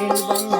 Silvan.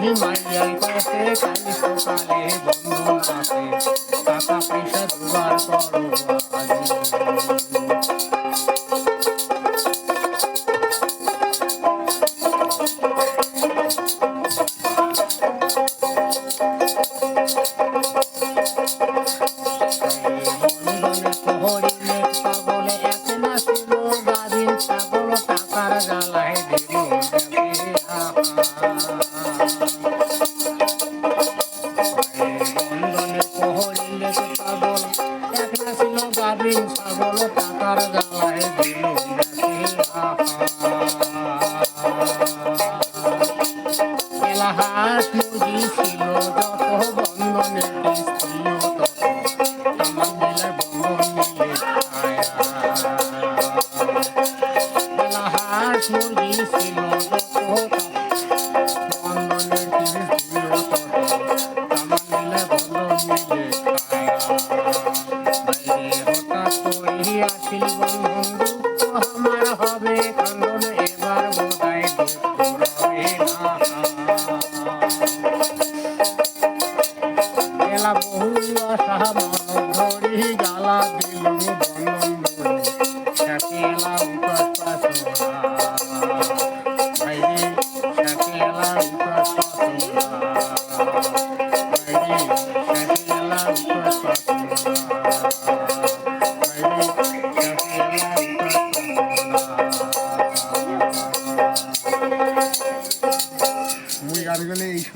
Himalayan पैसे काली पैसा কালো টাকার জ্বালায় দিল এলাহাত মুজি ছিল যত বন্ধনে ছিল তত আমার মিলে বন্ধন মিলে এলাহাত মুরগি বহুয়া সাহা মানব ধরি গালা দিলু বন্ধন